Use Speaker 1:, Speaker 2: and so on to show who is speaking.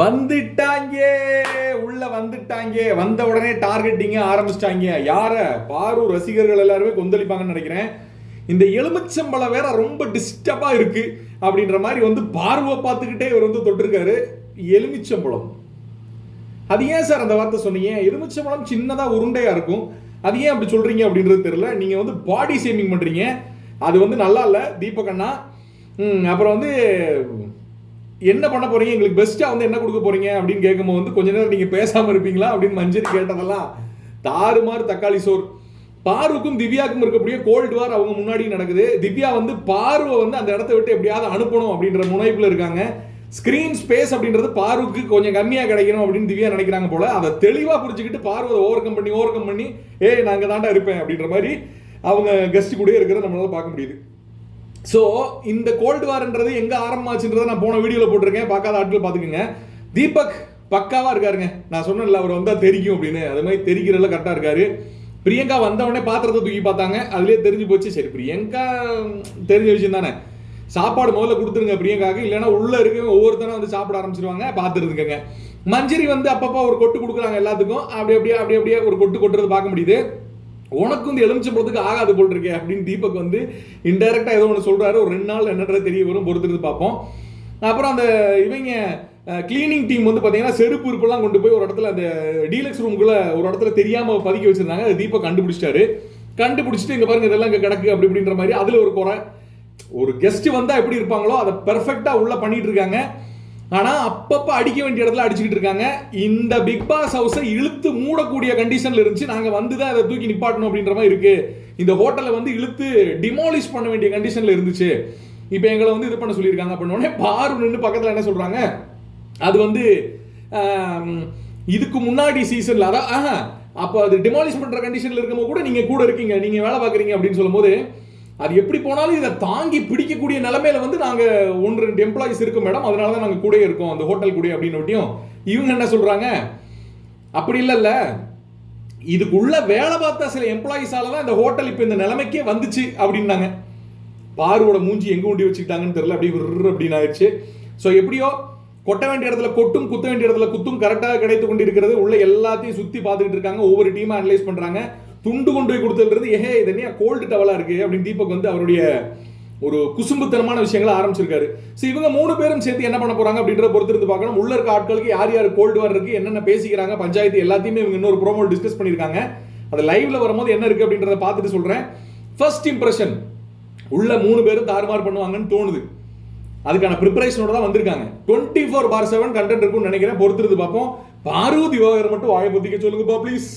Speaker 1: வந்துட்டாங்க உள்ள வந்துட்டாங்க. வந்த உடனே டார்கெட்டிங்க ஆரம்பிச்சிட்டாங்க. யார? பாரு ரசிகர்கள் எல்லாருமே கொந்தளிப்பாங்கன்னு நினைக்கிறேன். இந்த எலுமிச்சம்பழம் வேற ரொம்ப டிஸ்டர்பா இருக்கு அப்படின்ற மாதிரி வந்து பார்வை பார்த்துக்கிட்டே இவர் வந்து தொட்டிருக்காரு. எலுமிச்சம்பழம். அது ஏன் சார் அந்த வார்த்தை சொன்னீங்க? எலுமிச்சம்பழம் சின்னதா உருண்டையா இருக்கும். அது ஏன் அப்படி சொல்றீங்க அப்படின்றது தெரியல. நீங்க வந்து பாடி ஷேமிங் பண்றீங்க. அது வந்து நல்லா இல்லை தீபக் அண்ணா. அப்புறம் வந்து என்ன பண்ண போறீங்க? எங்களுக்கு பெஸ்ட்டாக வந்து என்ன கொடுக்க போறீங்க? அப்படின்னு கேட்கும்போது வந்து கொஞ்ச நேரம் நீங்கள் பேசாமல் இருப்பீங்களா? அப்படின்னு மஞ்சரி கேட்டதெல்லாம் தாறுமாறு தக்காளி சோறு. பாருக்கும் திவ்யாவுக்கும் இருக்கக்கூடிய கோல்டு வார் அவங்க முன்னாடி நடக்குது. திவ்யா வந்து பார்வை வந்து அந்த இடத்த விட்டு எப்படியாவது அனுப்பணும் அப்படின்ற முனைப்பில் இருக்காங்க. ஸ்க்ரீன் ஸ்பேஸ் அப்படின்றது பாருக்கு கொஞ்சம் கம்மியாக கிடைக்கணும் அப்படின்னு திவ்யா நினைக்கிறாங்க போல. அதை தெளிவாக புரிஞ்சுக்கிட்டு பார்வை ஓவர் கம் பண்ணி ஓவர் கம் பண்ணி ஏ நாங்கள் தாண்டா இருப்பேன் அப்படின்ற மாதிரி அவங்க கெஸ்ட் கூட இருக்கிறத நம்மளால பார்க்க முடியுது. ஸோ இந்த கோல்டு வார்ன்றது எங்கே ஆரம்பமாச்சுன்றதை நான் போன வீடியோவில் போட்டிருக்கேன். பார்க்காத ஆட்கள் பார்த்துக்குங்க. தீபக் பக்காவாக இருக்காருங்க. நான் சொன்னேன்ல அவர் வந்தால் தெரிக்கும் அப்படின்னு. அது மாதிரி தெரிக்கிறதுல கரெக்டாக இருக்காரு. பிரியங்கா வந்தவொடனே பாத்திரத்தை தூக்கி பார்த்தாங்க. அதுலேயே தெரிஞ்சு போச்சு. சரி பிரியங்கா தெரிஞ்ச விஷயம் தானே. சாப்பாடு முதல்ல கொடுத்துருங்க பிரியங்காக்கு. இல்லைன்னா உள்ளே இருக்கவங்க ஒவ்வொருத்தரும் வந்து சாப்பிட ஆரம்பிச்சிருவாங்க. பார்த்துருந்துக்கங்க. மஞ்சரி வந்து அப்பப்போ ஒரு கொட்டு கொடுக்குறாங்க எல்லாத்துக்கும். அப்படி அப்படியே அப்படி அப்படியே ஒரு கொட்டு கொட்டுறது பார்க்க முடியுது. உனக்கு வந்து எலுமிச்சம்பழத்துக்கு ஆகாது போல் இருக்கே அப்படின்னு தீபக் வந்து இன்டெரக்டாக ஏதோ ஒன்று சொல்கிறாரு ஒரு ரெண்டு நாள் என்னன்றது தெரிய வரும். பொறுத்திருந்து பார்ப்போம். அப்புறம் அந்த இவங்க கிளீனிங் டீம் வந்து பார்த்தீங்கன்னா செருப்பு உறுப்பெல்லாம் கொண்டு போய் ஒரு இடத்துல அந்த டீலக்ஸ் ரூமுக்குள்ளே ஒரு இடத்துல தெரியாமல் பதுக்கி வச்சுருந்தாங்க. அது தீபக் கண்டுபிடிச்சிட்டாரு. கண்டுபிடிச்சிட்டு இங்கே பாருங்க இதெல்லாம் இங்கே கிடக்கு அப்படி இப்படின்ற மாதிரி அதில் ஒரு குறை. ஒரு கெஸ்ட் வந்தால் எப்படி இருப்பாங்களோ அதை பெர்ஃபெக்டாக உள்ளே பண்ணிட்டு இருக்காங்க. ஆனால் அப்பப்போ அடிக்க வேண்டிய இடத்துல அடிச்சுக்கிட்டு இருக்காங்க. இந்த பிக் பாஸ் ஹவுஸை இழுத்து மூடக்கூடிய கண்டிஷனில் இருந்துச்சு. நாங்கள் வந்து தான் அதை தூக்கி நிப்பாட்டணும் அப்படின்ற மாதிரி இருக்குது இந்த ஹோட்டலை வந்து இழுத்து டிமாலிஷ் பண்ண வேண்டிய கண்டிஷனில் இருந்துச்சு. இப்போ எங்களை வந்து இது பண்ண சொல்லியிருக்காங்க. அப்படின்ன உடனே பாரு நின்று பக்கத்தில் என்ன சொல்கிறாங்க அது வந்து இதுக்கு முன்னாடி சீசனில் அதான் ஆஹா, அப்போ அது டிமாலிஷ் பண்ணுற கண்டிஷனில் இருக்கும்போது கூட நீங்கள் கூட இருக்கீங்க. நீங்கள் வேலை பார்க்குறீங்க அப்படின்னு சொல்லும்போது அது எப்படி போனாலும் இதை தாங்கி பிடிக்கக்கூடிய நிலமையில வந்து நாங்கள் ஒன்று ரெண்டு எம்ப்ளாயிஸ் இருக்கும் மேடம் அதனால தான் நாங்கள் கூட இருக்கோம். அந்த ஹோட்டல் கூட அப்படின்னு ஒட்டியும். இவங்க என்ன சொல்கிறாங்க அப்படி இல்லைல்ல இதுக்குள்ள வேலை பார்த்த சில எம்ப்ளாயிஸால தான் இந்த ஹோட்டல் இப்போ இந்த நிலைமைக்கே வந்துச்சு அப்படின்னாங்க. பாருவோட மூஞ்சி எங்கே ஊண்டி வச்சுக்கிட்டாங்கன்னு தெரியல. அப்படி விர்ரு அப்படின்னு ஆயிடுச்சு. ஸோ எப்படியோ கொட்ட வேண்டிய இடத்துல கொட்டும் குத்த வேண்டிய இடத்துல குத்தும் கரெக்டாக கிடைத்து கொண்டிருக்கிறது. உள்ள எல்லாத்தையும் சுற்றி பார்த்துக்கிட்டு இருக்காங்க. ஒவ்வொரு டீமாக அனலைஸ் பண்ணுறாங்க துண்டு கொண்டு போய் கொடுத்ததுலேருந்து ஏஹே இது என்ன கோல்டு டவலாக இருக்கு? அப்படின்னு தீபக் வந்து அவருடைய ஒரு குசும்புத்தனமான விஷயங்களை ஆரம்பிச்சிருக்காரு. ஸோ இவங்க மூணு பேரும் சேர்த்து என்ன பண்ண போறாங்க அப்படின்றத பொறுத்திருந்து பார்க்கணும். உள்ள இருக்க ஆட்களுக்கு யார் யார் கோல்டு வார் இருக்கு என்னென்ன பேசிக்கிறாங்க பஞ்சாயத்து எல்லாத்தையுமே இவங்க இன்னொரு ப்ரோமோ டிஸ்கஸ் பண்ணியிருக்காங்க. அது லைவ்ல வரும்போது என்ன இருக்கு அப்படின்றத பார்த்துட்டு சொல்றேன். ஃபர்ஸ்ட் இம்ப்ரெஷன் உள்ள மூணு பேரும் தாறுமாறு பண்ணுவாங்கன்னு தோணுது. அதுக்கான ப்ரிப்பரேஷனோட தான் வந்திருக்காங்க. Twenty four by seven content இருக்கும்னு நினைக்கிறேன். பொறுத்திருந்து பார்ப்போம். பார்வதி விவகாரம் மட்டும் வாயை பொத்திக்க சொல்லுங்கப்பா ப்ளீஸ்